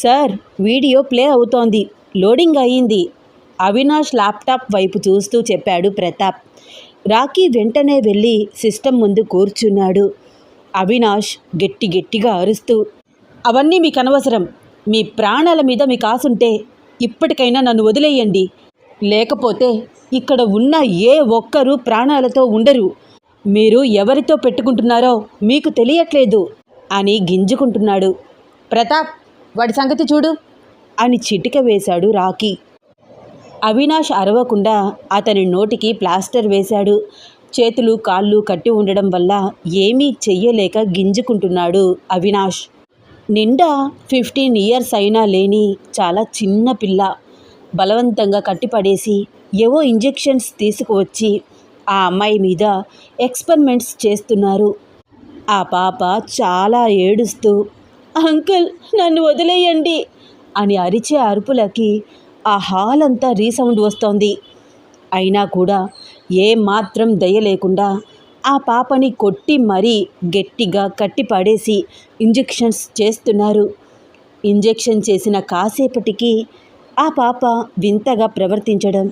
Sir video play అవుతోంది. Loading అయ్యింది Avinash laptop వైపు చూస్తూ చెప్పాడు ప్రతాప్. రాకీ వెంటనే వెళ్ళి సిస్టమ్ ముందు కూర్చున్నాడు. అవినాష్ గట్టి గట్టిగా అరుస్తూ అవన్నీ మీకు అనవసరం. మీ ప్రాణాల మీద మీకు ఆసుంటే ఇప్పటికైనా నన్ను వదిలేయండి. లేకపోతే ఇక్కడ ఉన్న ఏ ఒక్కరూ ప్రాణాలతో ఉండరు. మీరు ఎవరితో పెట్టుకుంటున్నారో మీకు తెలియట్లేదు అని గింజుకుంటున్నాడు. ప్రతాప్ వాడి సంగతి చూడు. అని చిటిక వేశాడు రాకీ అవినాష్ అరవకుండా అతని నోటికి ప్లాస్టర్ వేశాడు. చేతులు కాళ్ళు కట్టి ఉండడం వల్ల ఏమీ చెయ్యలేక గింజుకుంటున్నాడు అవినాష్. నిండా ఫిఫ్టీన్ ఇయర్స్ అయినా లేని చాలా చిన్న పిల్ల. బలవంతంగా కట్టిపడేసి ఏవో ఇంజెక్షన్స్ తీసుకువచ్చి ఆ అమ్మాయి మీద ఎక్స్పెరిమెంట్స్ చేస్తున్నారు. ఆ పాప చాలా ఏడుస్తూ అంకుల్ నన్ను వదిలేయండి అని అరిచే అరుపులకి ఆ హాల్ అంతా రీసౌండ్ వస్తోంది. అయినా కూడా ఏమాత్రం దయ లేకుండా ఆ పాపని కొట్టి మరీ గట్టిగా కట్టి పడేసి ఇంజెక్షన్స్ చేస్తున్నారు. ఇంజెక్షన్ చేసిన కాసేపటికి ఆ పాప వింతగా ప్రవర్తించడం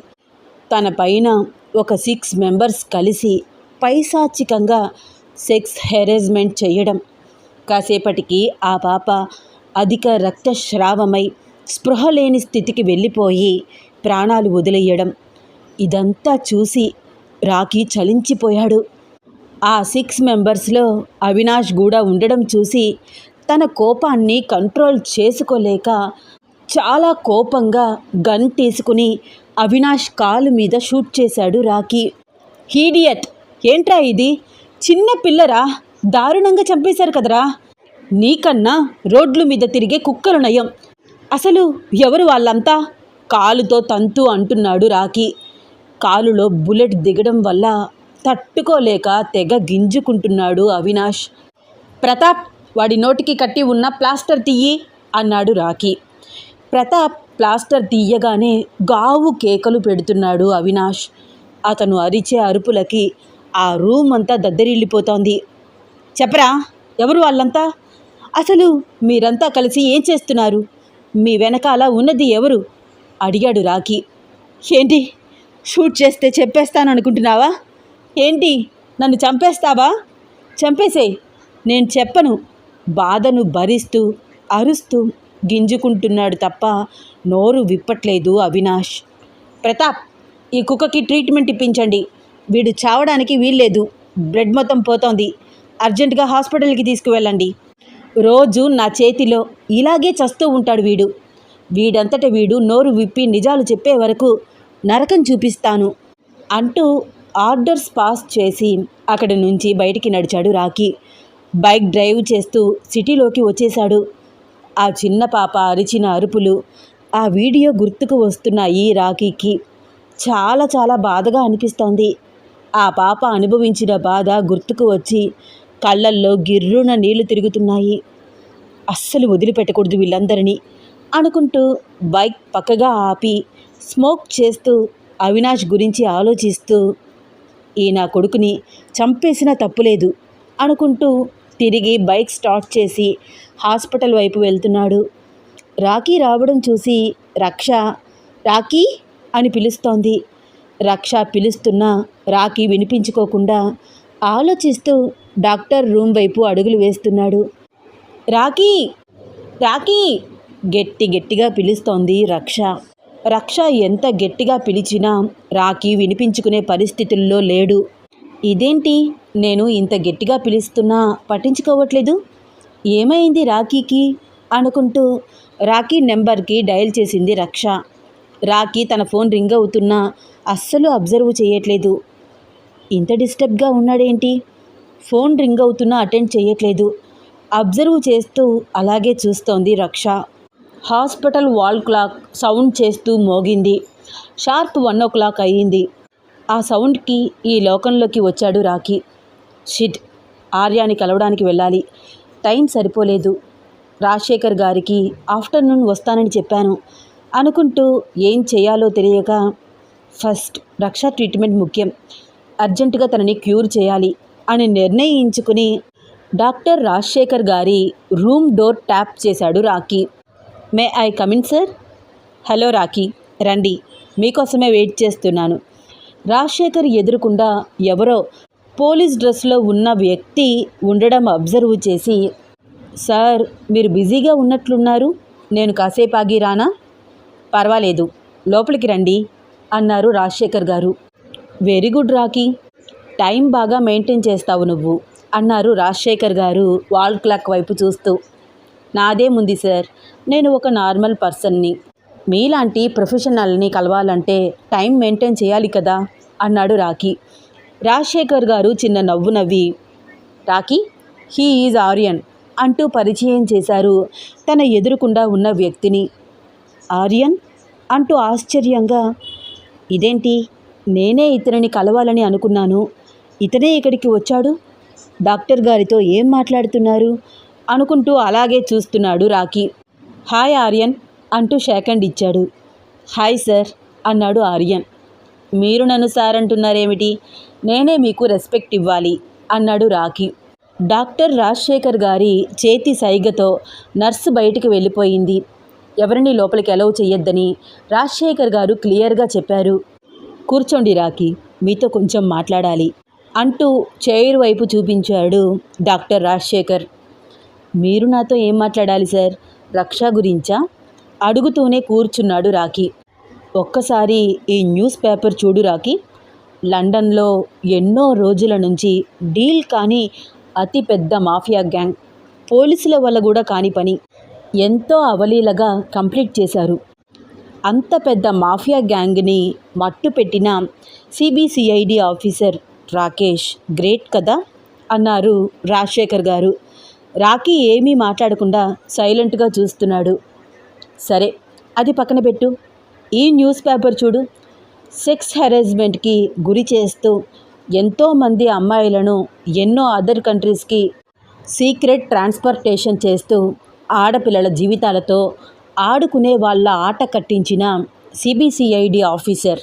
తన పైన ఒక సిక్స్ మెంబర్స్ కలిసి పైశాచికంగా సెక్స్ హెరేజ్మెంట్ చేయడం కాసేపటికి ఆ పాప అధిక రక్తస్రావమై స్పృహ లేని స్థితికి వెళ్ళిపోయి ప్రాణాలు వదిలేయడం ఇదంతా చూసి రాకీ చలించిపోయాడు. ఆ సిక్స్ మెంబర్స్లో అవినాష్ కూడా ఉండడం చూసి తన కోపాన్ని కంట్రోల్ చేసుకోలేక చాలా కోపంగా గన్ తీసుకుని అవినాష్ కాలు మీద షూట్ చేశాడు రాకీ హీడియట్! ఏంట్రా ఇది? చిన్న పిల్లరా! దారుణంగా చంపేశారు కదరా! నీకన్నా రోడ్ల మీద తిరిగే కుక్కలు నయం. అసలు ఎవరు వాళ్ళంతా? కాలుతో తంతు అంటున్నాడు రాకీ కాలులో బుల్లెట్ దిగడం వల్ల తట్టుకోలేక తెగ గింజుకుంటున్నాడు అవినాష్. ప్రతాప్ వాడి నోటికి కట్టి ఉన్న ప్లాస్టర్ తీయి అన్నాడు రాకీ ప్రతాప్ ప్లాస్టర్ తీయగానే గావు కేకలు పెడుతున్నాడు అవినాష్. అతను అరిచే అరుపులకి ఆ రూమ్ అంతా దద్దరిల్లిపోతోంది. చెప్పరా ఎవరు వాళ్ళంతా? అసలు మీరంతా కలిసి ఏం చేస్తున్నారు? మీ వెనకాల ఉన్నది ఎవరు? అడిగాడు రాకీ ఏంటి? షూట్ చేస్తే చెప్పేస్తాను అనుకుంటున్నావా ఏంటి? నన్ను చంపేస్తావా? చంపేసేయ్ నేను చెప్పను. బాధను భరిస్తూ అరుస్తూ గింజుకుంటున్నాడు తప్ప నోరు విప్పట్లేదు అవినాష్. ప్రతాప్ ఈ కుక్కకి ట్రీట్మెంట్ ఇప్పించండి. వీడు చావడానికి వీల్లేదు. బ్లడ్ మొత్తం పోతోంది. అర్జెంటుగా హాస్పిటల్కి తీసుకువెళ్ళండి. రోజు నా చేతిలో ఇలాగే చస్తూ ఉంటాడు వీడు. వీడంతట వీడు నోరు విప్పి నిజాలు చెప్పే వరకు నరకం చూపిస్తాను అంటూ ఆర్డర్స్ పాస్ చేసి అక్కడి నుంచి బయటికి నడిచాడు రాకీ బైక్ డ్రైవ్ చేస్తూ సిటీలోకి వచ్చేశాడు. ఆ చిన్న పాప అరిచిన అరుపులు ఆ వీడియో గుర్తుకు వస్తున్నాయి రాకీకి చాలా చాలా బాధగా అనిపిస్తోంది. ఆ పాప అనుభవించిన బాధ గుర్తుకు వచ్చి కళ్ళల్లో గిర్రున నీళ్ళు తిరుగుతున్నాయి. అస్సలు వదిలిపెట్టకూడదు వీళ్ళందరినీ అనుకుంటూ బైక్ పక్కగా ఆపి స్మోక్ చేస్తూ అవినాష్ గురించి ఆలోచిస్తూ ఈ నా కొడుకుని చంపేసినా తప్పులేదు అనుకుంటూ తిరిగి బైక్ స్టార్ట్ చేసి హాస్పిటల్ వైపు వెళ్తున్నాడు. రాఖీ రావడం చూసి రక్ష రాఖీ అని పిలుస్తోంది. రక్ష పిలుస్తున్నా రాఖీ వినిపించుకోకుండా ఆలోచిస్తూ డాక్టర్ రూమ్ వైపు అడుగులు వేస్తున్నాడు. రాకీ! రాకీ! గట్టి గట్టిగా పిలుస్తోంది రక్ష. రక్ష ఎంత గట్టిగా పిలిచినా రాకీ వినిపించుకునే పరిస్థితుల్లో లేడు. ఇదేంటి? నేను ఇంత గట్టిగా పిలుస్తున్నా పట్టించుకోవట్లేదు? ఏమైంది రాకీకి? అనుకుంటూ రాకీ నెంబర్కి డయల్ చేసింది రక్ష. రాకీ తన ఫోన్ రింగ్ అవుతున్నా అస్సలు అబ్జర్వ్ చేయట్లేదు. ఇంత డిస్టర్బ్గా ఉన్నాడేంటి? ఫోన్ రింగ్ అవుతున్నా అటెండ్ చేయట్లేదు అబ్జర్వ్ చేస్తూ అలాగే చూస్తోంది రక్ష. హాస్పిటల్ వాల్ క్లాక్ సౌండ్ చేస్తూ మోగింది. షార్ప్ వన్ ఓ క్లాక్ అయ్యింది. ఆ సౌండ్కి ఈ లోకంలోకి వచ్చాడు రాకీ షిట్! ఆర్యాని కలవడానికి వెళ్ళాలి. టైం సరిపోలేదు. రాజశేఖర్ గారికి ఆఫ్టర్నూన్ వస్తానని చెప్పాను. అనుకుంటూ ఏం చేయాలో తెలియక ఫస్ట్ రక్ష ట్రీట్మెంట్ ముఖ్యం. అర్జెంటుగా తనని క్యూర్ చేయాలి. అని నిర్ణయించుకుని డాక్టర్ రాజశేఖర్ గారి రూమ్ డోర్ ట్యాప్ చేశాడు Rocky may I come in sir? Hello Rocky రండి. మీకోసమే వెయిట్ చేస్తున్నాను. రాజశేఖర్ ఎదురుకుండా ఎవరో పోలీస్ డ్రెస్లో ఉన్న వ్యక్తి ఉండడం అబ్జర్వ్ చేసి సార్ మీరు బిజీగా ఉన్నట్లున్నారు. నేను కాసేపు ఆగి రానా? పర్వాలేదు. లోపలికి రండి అన్నారు రాజశేఖర్ గారు. వెరీ గుడ్ రాకీ టైం బాగా మెయింటైన్ చేస్తావు నువ్వు అన్నారు రాజశేఖర్ గారు వాల్ క్లాక్ వైపు చూస్తూ. నాదేముంది సార్ నేను ఒక నార్మల్ పర్సన్ని. మీలాంటి ప్రొఫెషనల్ని కలవాలంటే టైం మెయింటైన్ చేయాలి కదా అన్నాడు రాకీ రాజశేఖర్ గారు చిన్న నవ్వు నవ్వి రాకీ హీ ఈజ్ ఆర్యన్ అంటూ పరిచయం చేశారు తన ఎదురుకుండా ఉన్న వ్యక్తిని. ఆర్యన్? అంటూ ఆశ్చర్యంగా ఇదేంటి? నేనే ఇతనిని కలవాలని అనుకున్నాను ఇతనే ఇక్కడికి వచ్చాడు? డాక్టర్ గారితో ఏం మాట్లాడుతున్నారు? అనుకుంటూ అలాగే చూస్తున్నాడు రాకీ హాయ్ ఆర్యన్ అంటూ షేకండ్ ఇచ్చాడు. హాయ్ సార్ అన్నాడు ఆర్యన్. మీరు నన్ను సార్ అంటున్నారేమిటి? నేనే మీకు రెస్పెక్ట్ ఇవ్వాలి అన్నాడు రాకీ డాక్టర్ రాజశేఖర్ గారి చేతి సైగతో నర్సు బయటికి వెళ్ళిపోయింది. ఎవరిని లోపలికి ఎలవ్ చెయ్యొద్దని రాజశేఖర్ గారు క్లియర్గా చెప్పారు. కూర్చోండి రాకీ మీతో కొంచెం మాట్లాడాలి. అంటూ చైర్ వైపు చూపించాడు డాక్టర్ రాజశేఖర్. మీరు నాతో ఏం మాట్లాడాలి సార్? రక్ష గురించా? అడుగుతూనే కూర్చున్నాడు రాకీ ఒక్కసారి ఈ న్యూస్ పేపర్ చూడు రాకీ లండన్లో ఎన్నో రోజుల నుంచి డీల్ కాని అతి పెద్ద మాఫియా గ్యాంగ్. పోలీసుల వల్ల కూడా కాని పని. ఎంతో అవలీలగా కంప్లీట్ చేశారు. అంత పెద్ద మాఫియా గ్యాంగ్ని మట్టు పెట్టిన సిబిసిఐడి ఆఫీసర్ రాకేష్ గ్రేట్ కదా అన్నారు రాజశేఖర్ గారు. రాకీ ఏమీ మాట్లాడకుండా సైలెంట్గా చూస్తున్నాడు. సరే అది పక్కన పెట్టు. ఈ న్యూస్ పేపర్ చూడు. సెక్స్ హెరాస్మెంట్కి గురి చేస్తూ ఎంతోమంది అమ్మాయిలను ఎన్నో అదర్ కంట్రీస్కి సీక్రెట్ ట్రాన్స్పోర్టేషన్ చేస్తూ ఆడపిల్లల జీవితాలతో ఆడుకునే వాళ్ళ ఆట కట్టించిన సిబిసిఐడి ఆఫీసర్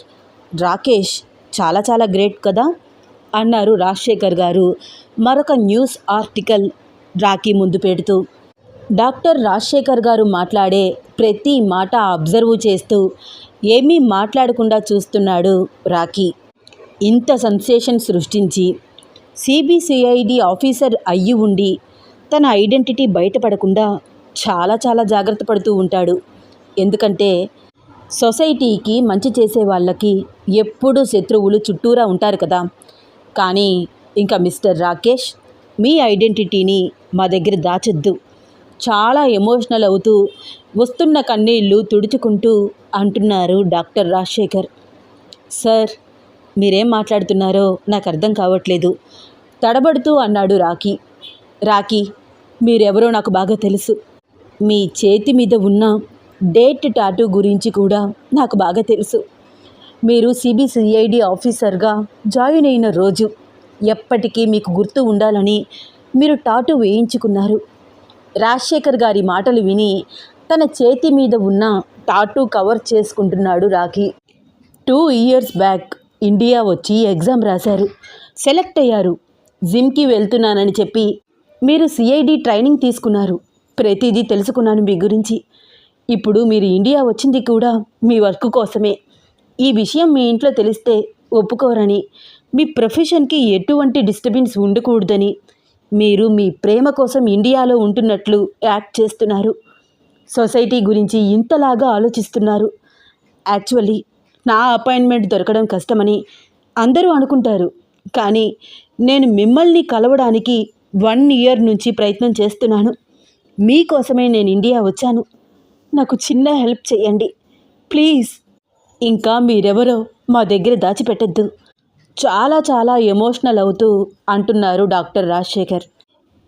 రాకేష్ చాలా చాలా గ్రేట్ కదా. అన్నారు రాజశేఖర్ గారు. మరొక న్యూస్ ఆర్టికల్ రాకీ ముందు పెడుతూ డాక్టర్ రాజశేఖర్ గారు మాట్లాడే ప్రతి మాట అబ్జర్వ్ చేస్తూ ఏమీ మాట్లాడకుండా చూస్తున్నాడు రాఖీ. ఇంత సెన్సేషన్ సృష్టించి సిబిసిఐడి ఆఫీసర్ అయ్యి ఉండి తన ఐడెంటిటీ బయటపడకుండా చాలా చాలా జాగ్రత్త పడుతూ ఉంటాడు. ఎందుకంటే సొసైటీకి మంచి చేసే వాళ్ళకి ఎప్పుడూ శత్రువులు చుట్టూరా ఉంటారు కదా. కానీ ఇంకా మిస్టర్ రాకేష్ మీ ఐడెంటిటీని మా దగ్గర దాచొద్దు. చాలా ఎమోషనల్ అవుతూ వస్తున్న కన్నీళ్ళు తుడుచుకుంటూ అంటున్నారు డాక్టర్ రాజశేఖర్. సార్ మీరేం మాట్లాడుతున్నారో నాకు అర్థం కావట్లేదు. తడబడుతూ అన్నాడు రాకీ రాకీ మీరెవరో నాకు బాగా తెలుసు. మీ చేతి మీద ఉన్న డేట్ టాటూ గురించి కూడా నాకు బాగా తెలుసు. మీరు సిబిసిఐడి ఆఫీసర్గా జాయిన్ అయిన రోజు ఎప్పటికీ మీకు గుర్తు ఉండాలని మీరు టాటూ వేయించుకున్నారు. రాజశేఖర్ గారి మాటలు విని తన చేతి మీద ఉన్న టాటూ కవర్ చేసుకుంటున్నాడు Rocky. Two years back India వచ్చి ఎగ్జామ్ రాశారు. సెలెక్ట్ అయ్యారు. జిమ్కి వెళ్తున్నానని చెప్పి మీరు సిఐడి ట్రైనింగ్ తీసుకున్నారు. ప్రతిదీ తెలుసుకున్నాను మీ గురించి. ఇప్పుడు మీరు ఇండియా వచ్చింది కూడా మీ వర్క్ కోసమే. ఈ విషయం మీ ఇంట్లో తెలిస్తే ఒప్పుకోరని. మీ ప్రొఫెషన్కి ఎటువంటి డిస్టర్బెన్స్ ఉండకూడదని. మీరు మీ ప్రేమ కోసం ఇండియాలో ఉంటున్నట్లు యాక్ట్ చేస్తున్నారు. సొసైటీ గురించి ఇంతలాగా ఆలోచిస్తున్నారు. యాక్చువల్లీ నా అపాయింట్మెంట్ దొరకడం కష్టమని అందరూ అనుకుంటారు. కానీ నేను మిమ్మల్ని కలవడానికి వన్ ఇయర్ నుంచి ప్రయత్నం చేస్తున్నాను. మీకోసమే నేను ఇండియా వచ్చాను. నాకు చిన్న హెల్ప్ చేయండి. ప్లీజ్. ఇంకా మీరెవరో మా దగ్గర దాచిపెట్టద్దు. చాలా చాలా ఎమోషనల్ అవుతూ అంటున్నారు డాక్టర్ రాజశేఖర్.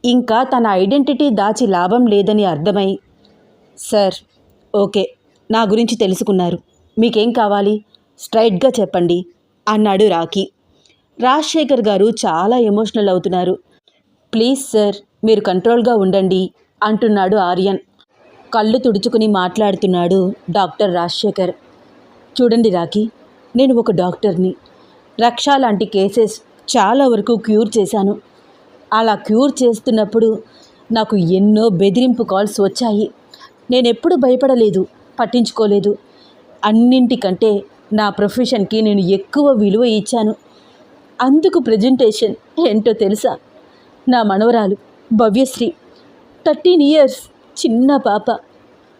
ఇంకా తన ఐడెంటిటీ దాచి లాభం లేదని అర్థమై సార్ ఓకే నా గురించి తెలుసుకున్నారు. మీకేం కావాలి? స్ట్రైట్గా చెప్పండి అన్నాడు రాకీ రాజశేఖర్ గారు చాలా ఎమోషనల్ అవుతున్నారు. ప్లీజ్ సార్ మీరు కంట్రోల్గా ఉండండి అంటున్నాడు ఆర్యన్. కళ్ళు తుడుచుకుని మాట్లాడుతున్నాడు డాక్టర్ రాజశేఖర్. చూడండి రాకీ నేను ఒక డాక్టర్ని. రక్ష లాంటి కేసెస్ చాలా వరకు క్యూర్ చేశాను. అలా క్యూర్ చేస్తున్నప్పుడు నాకు ఎన్నో బెదిరింపు కాల్స్ వచ్చాయి. నేను ఎప్పుడు భయపడలేదు పట్టించుకోలేదు. అన్నింటికంటే నా ప్రొఫెషన్కి నేను ఎక్కువ విలువ ఇచ్చాను. అందుకు ప్రజెంటేషన్ ఏంటో తెలుసా? నా మనవరాలు భవ్యశ్రీ థర్టీన్ ఇయర్స్ చిన్న పాప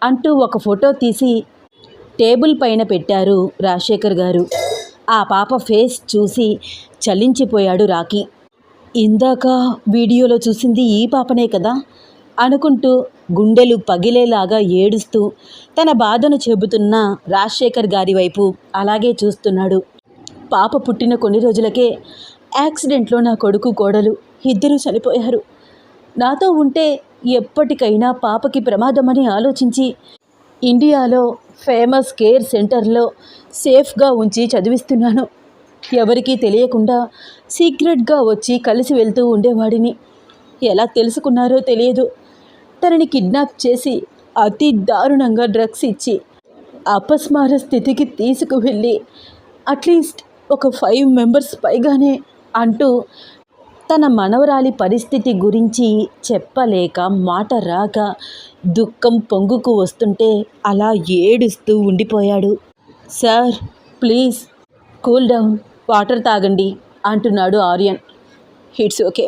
అంటూ ఒక ఫోటో తీసి టేబుల్ పైన పెట్టారు రాజశేఖర్ గారు. ఆ పాప ఫేస్ చూసి చలించిపోయాడు రాకీ ఇందాక వీడియోలో చూసింది ఈ పాపనే కదా? అనుకుంటూ గుండెలు పగిలేలాగా ఏడుస్తూ తన బాధను చెబుతున్న రాజశేఖర్ గారి వైపు అలాగే చూస్తున్నాడు. పాప పుట్టిన కొన్ని రోజులకే యాక్సిడెంట్లో నా కొడుకు కోడలు ఇద్దరూ చనిపోయారు. నాతో ఉంటే ఎప్పటికైనా పాపకి ప్రమాదమని ఆలోచించి ఇండియాలో ఫేమస్ కేర్ సెంటర్లో సేఫ్గా ఉంచి చదివిస్తున్నాను. ఎవరికీ తెలియకుండా సీక్రెట్గా వచ్చి కలిసి వెళ్తూ ఉండేవాడిని. ఎలా తెలుసుకున్నారో తెలియదు. తనని కిడ్నాప్ చేసి అతి దారుణంగా డ్రగ్స్ ఇచ్చి అపస్మార స్థితికి తీసుకువెళ్ళి అట్లీస్ట్ ఒక ఫైవ్ మెంబర్స్ పైగానే అంటూ తన మనవరాలి పరిస్థితి గురించి చెప్పలేక మాట రాక దుఃఖం పొంగుకు వస్తుంటే అలా ఏడుస్తూ ఉండిపోయాడు. Sir please cool down water తాగండి అంటున్నాడు Aryan. It's okay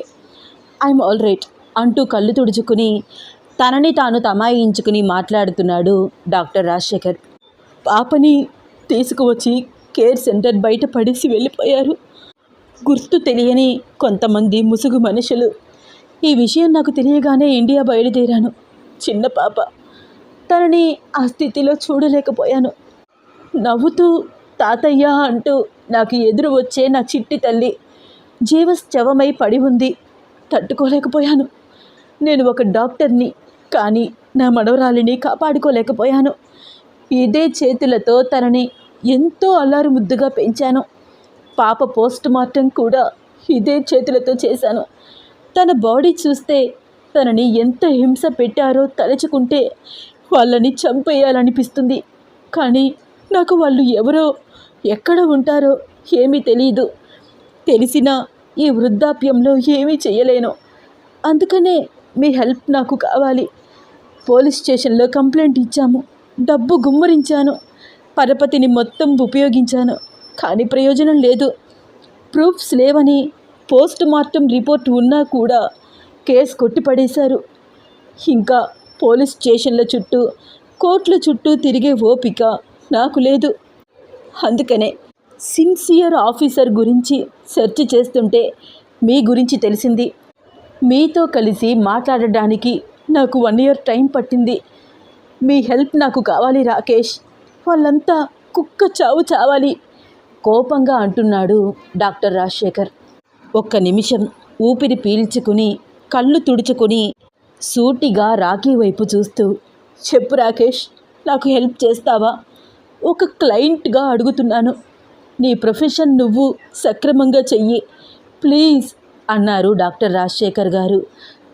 I'm all right అంటూ కళ్ళు తుడుచుకుని తనని తాను తమాయించుకుని మాట్లాడుతున్నాడు డాక్టర్ రాజశేఖర్. పాపని తీసుకువచ్చి కేర్ సెంటర్ బయట పడేసి వెళ్ళిపోయారు. గుర్తు తెలియని కొంతమంది ముసుగు మనుషులు. ఈ విషయం నాకు తెలియగానే ఇండియా బయలుదేరాను. చిన్న పాప. తనని ఆ స్థితిలో చూడలేకపోయాను. నవ్వుతూ తాతయ్య అంటూ నాకు ఎదురు వచ్చే నా చిట్టి తల్లి జీవశ్చవమై పడి ఉంది. తట్టుకోలేకపోయాను. నేను ఒక డాక్టర్ని కానీ నా మనవరాలిని కాపాడుకోలేకపోయాను. ఇదే చేతులతో తనని ఎంతో అల్లారు ముద్దుగా పెంచాను. పాప పోస్ట్ మార్టం కూడా ఇదే చేతులతో చేశాను. తన బాడీ చూస్తే తనని ఎంత హింస పెట్టారో తలుచుకుంటే వాళ్ళని చంపేయాలనిపిస్తుంది. కానీ నాకు వాళ్ళు ఎవరో ఎక్కడ ఉంటారో ఏమీ తెలియదు తెలిసినా ఈ వృద్ధాప్యంలో ఏమీ చేయలేను అందుకనే మీ హెల్ప్ నాకు కావాలి. పోలీస్ స్టేషన్లో కంప్లైంట్ ఇచ్చాము. డబ్బు గుమ్మరించాను. పరపతిని మొత్తం ఉపయోగించాను. కానీ ప్రయోజనం లేదు. ప్రూఫ్స్ లేవని పోస్ట్ మార్టం రిపోర్ట్ ఉన్నా కూడా కేసు కొట్టిపడేశారు. ఇంకా పోలీస్ స్టేషన్ల చుట్టూ కోర్టుల చుట్టూ తిరిగే ఓపిక నాకు లేదు. అందుకనే సిన్సియర్ ఆఫీసర్ గురించి సెర్చ్ చేస్తుంటే మీ గురించి తెలిసింది. మీతో కలిసి మాట్లాడడానికి నాకు వన్ ఇయర్ టైం పట్టింది. మీ హెల్ప్ నాకు కావాలి రాకేష్. వాళ్ళంతా కుక్క చావు చావాలి. కోపంగా అంటున్నాడు డాక్టర్ రాజశేఖర్. ఒక్క నిమిషం ఊపిరి పీల్చుకుని కళ్ళు తుడుచుకుని సూటిగా రాఖీ వైపు చూస్తూ చెప్పు రాకేష్ నాకు హెల్ప్ చేస్తావా? ఒక క్లయింట్గా అడుగుతున్నాను. నీ ప్రొఫెషన్ నువ్వు సక్రమంగా చెయ్యి. ప్లీజ్ అన్నారు డాక్టర్ రాజశేఖర్ గారు.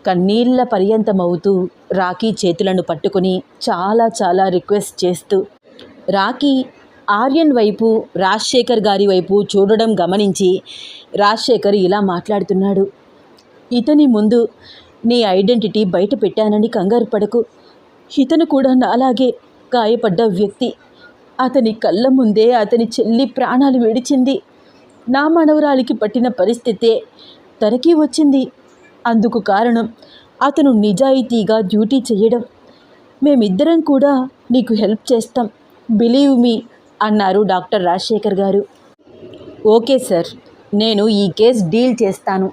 కన్నీళ్ళ పర్యంతమవుతూ రాఖీ చేతులను పట్టుకుని చాలా చాలా రిక్వెస్ట్ చేస్తూ రాఖీ ఆర్యన్ వైపు రాజశేఖర్ గారి వైపు చూడడం గమనించి రాజశేఖర్ ఇలా మాట్లాడుతున్నాడు. ఇతని ముందు నీ ఐడెంటిటీ బయట పెట్టానని కంగారు పడకు. ఇతను కూడా నాలాగే గాయపడ్డ వ్యక్తి. అతని కళ్ళ ముందే అతని చెల్లి ప్రాణాలు విడిచింది. నా మనవరాలికి పట్టిన పరిస్థితే తనకి వచ్చింది. అందుకు కారణం అతను నిజాయితీగా డ్యూటీ చేయడం. మేమిద్దరం కూడా నీకు హెల్ప్ చేస్తాం. బిలీవ్ మీ అన్నారు డాక్టర్ రాజశేఖర్ గారు. ఓకే సార్ నేను ఈ కేస్ డీల్ చేస్తాను.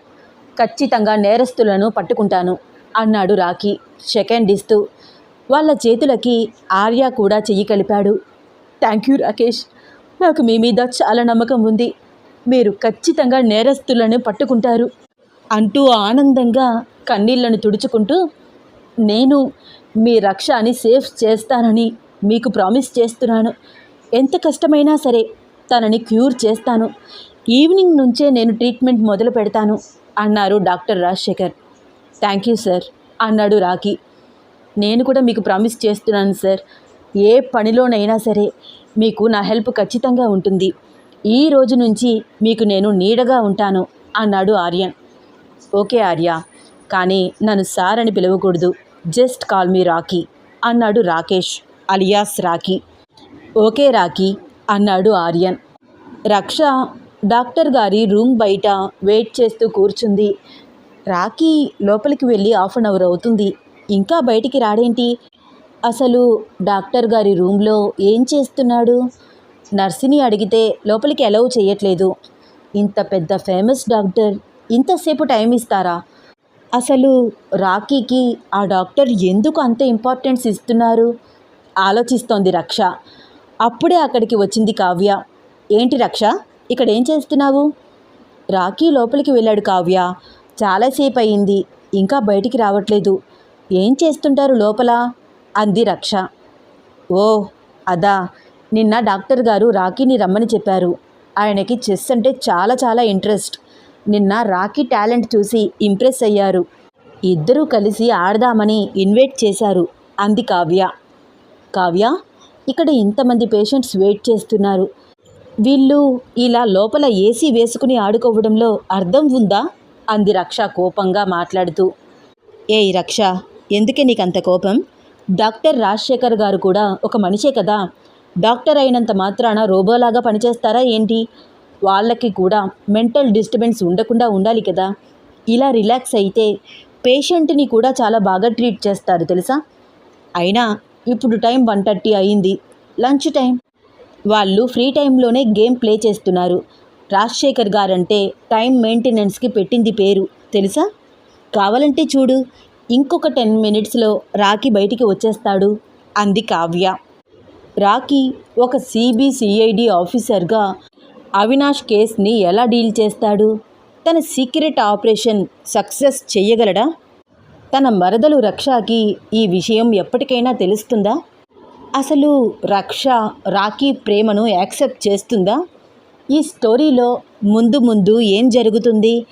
ఖచ్చితంగా నేరస్తులను పట్టుకుంటాను అన్నాడు రాకీ సెకండ్ ఇస్తూ వాళ్ళ చేతులకి ఆర్య కూడా చెయ్యి కలిపాడు. థ్యాంక్ యూ రాకేష్ నాకు మీ మీద చాలా నమ్మకం ఉంది. మీరు ఖచ్చితంగా నేరస్తులను పట్టుకుంటారు అంటూ ఆనందంగా కన్నీళ్ళను తుడుచుకుంటూ నేను మీ రక్షని సేఫ్ చేస్తానని మీకు ప్రామిస్ చేస్తున్నాను. ఎంత కష్టమైనా సరే తనని క్యూర్ చేస్తాను. ఈవినింగ్ నుంచే నేను ట్రీట్మెంట్ మొదలు పెడతాను అన్నారు doctor Rajasekhar. Thank you sir అన్నాడు రాకీ నేను కూడా మీకు ప్రామిస్ చేస్తున్నాను సార్. ఏ పనిలోనైనా సరే మీకు నా హెల్ప్ ఖచ్చితంగా ఉంటుంది. ఈ రోజు నుంచి మీకు నేను నీడగా ఉంటాను అన్నాడు ఆర్యన్. ఓకే ఆర్య. కానీ నన్ను సార్ అని పిలవకూడదు. జస్ట్ కాల్ మీ రాకీ అన్నాడు Rakesh alias Rocky okay Rocky అన్నాడు ఆర్యన్. రక్ష డాక్టర్ గారి రూమ్ బయట వెయిట్ చేస్తూ కూర్చుంది. రాకీ లోపలికి వెళ్ళి హాఫ్ అన్ అవర్ అవుతుంది. ఇంకా బయటికి రాడేంటి? అసలు డాక్టర్ గారి రూమ్లో ఏం చేస్తున్నాడు? నర్సిని అడిగితే లోపలికి అలౌ చేయట్లేదు. ఇంత పెద్ద ఫేమస్ డాక్టర్ ఇంతసేపు టైం ఇస్తారా? అసలు రాకీకి ఆ డాక్టర్ ఎందుకు అంత ఇంపార్టెన్స్ ఇస్తున్నారు? ఆలోచిస్తోంది రక్ష. అప్పుడే అక్కడికి వచ్చింది కావ్య. ఏంటి రక్ష ఇక్కడ ఏం చేస్తున్నావు? రాకీ లోపలికి వెళ్ళాడు కావ్య. చాలాసేపు అయింది ఇంకా బయటికి రావట్లేదు. ఏం చేస్తుంటారు లోపల? అంది రక్ష. ఓ అదా నిన్న డాక్టర్ గారు రాకీని రమ్మని చెప్పారు. ఆయనకి చెస్ అంటే చాలా చాలా ఇంట్రెస్ట్. నిన్న రాకీ టాలెంట్ చూసి ఇంప్రెస్ అయ్యారు. ఇద్దరూ కలిసి ఆడదామని ఇన్వైట్ చేశారు అంది కావ్య. కావ్య ఇక్కడ ఇంతమంది పేషెంట్స్ వెయిట్ చేస్తున్నారు. వీళ్ళు ఇలా లోపల ఏసీ వేసుకుని ఆడుకోవడంలో అర్థం ఉందా? అంది రక్ష కోపంగా మాట్లాడుతూ. ఏయ్ రక్ష ఎందుకే నీకు అంత కోపం? డాక్టర్ రాజశేఖర్ గారు కూడా ఒక మనిషే కదా. డాక్టర్ అయినంత మాత్రాన రోబోలాగా పనిచేస్తారా ఏంటి? వాళ్ళకి కూడా మెంటల్ డిస్టర్బెన్స్ ఉండకుండా ఉండాలి కదా. ఇలా రిలాక్స్ అయితే పేషెంట్ని కూడా చాలా బాగా ట్రీట్ చేస్తారు తెలుసా? అయినా ఇప్పుడు టైం వన్ థర్టీ అయింది. Lunch time. వాళ్ళు ఫ్రీ టైంలోనే గేమ్ ప్లే చేస్తున్నారు. రాజశేఖర్ గారంటే టైం మెయింటెనెన్స్కి పెట్టింది పేరు. తెలుసా? కావాలంటే చూడు. ఇంకొక టెన్ మినిట్స్లో రాకీ బయటికి వచ్చేస్తాడు. అంది కావ్య. రాకీ ఒక సిబిసిఐడి ఆఫీసర్గా అవినాష్ కేస్ని ఎలా డీల్ చేస్తాడు? తన సీక్రెట్ ఆపరేషన్ సక్సెస్ చెయ్యగలడా తన మరదలు రక్షకి ఈ విషయం ఎప్పటికైనా తెలుస్తుందా? అసలు రక్ష రాఖీ ప్రేమను యాక్సెప్ట్ చేస్తుందా? ఈ స్టోరీలో ముందు ముందు ఏం జరుగుతుంది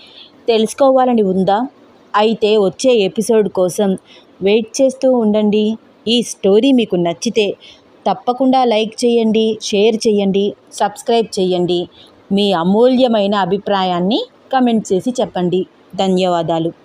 తెలుసుకోవాలని ఉందా? అయితే వచ్చే ఎపిసోడ్ కోసం వెయిట్ చేస్తూ ఉండండి. ఈ స్టోరీ మీకు నచ్చితే తప్పకుండా లైక్ చేయండి షేర్ చేయండి సబ్స్క్రైబ్ చేయండి. మీ అమూల్యమైన అభిప్రాయాన్ని కమెంట్ చేసి చెప్పండి. ధన్యవాదాలు.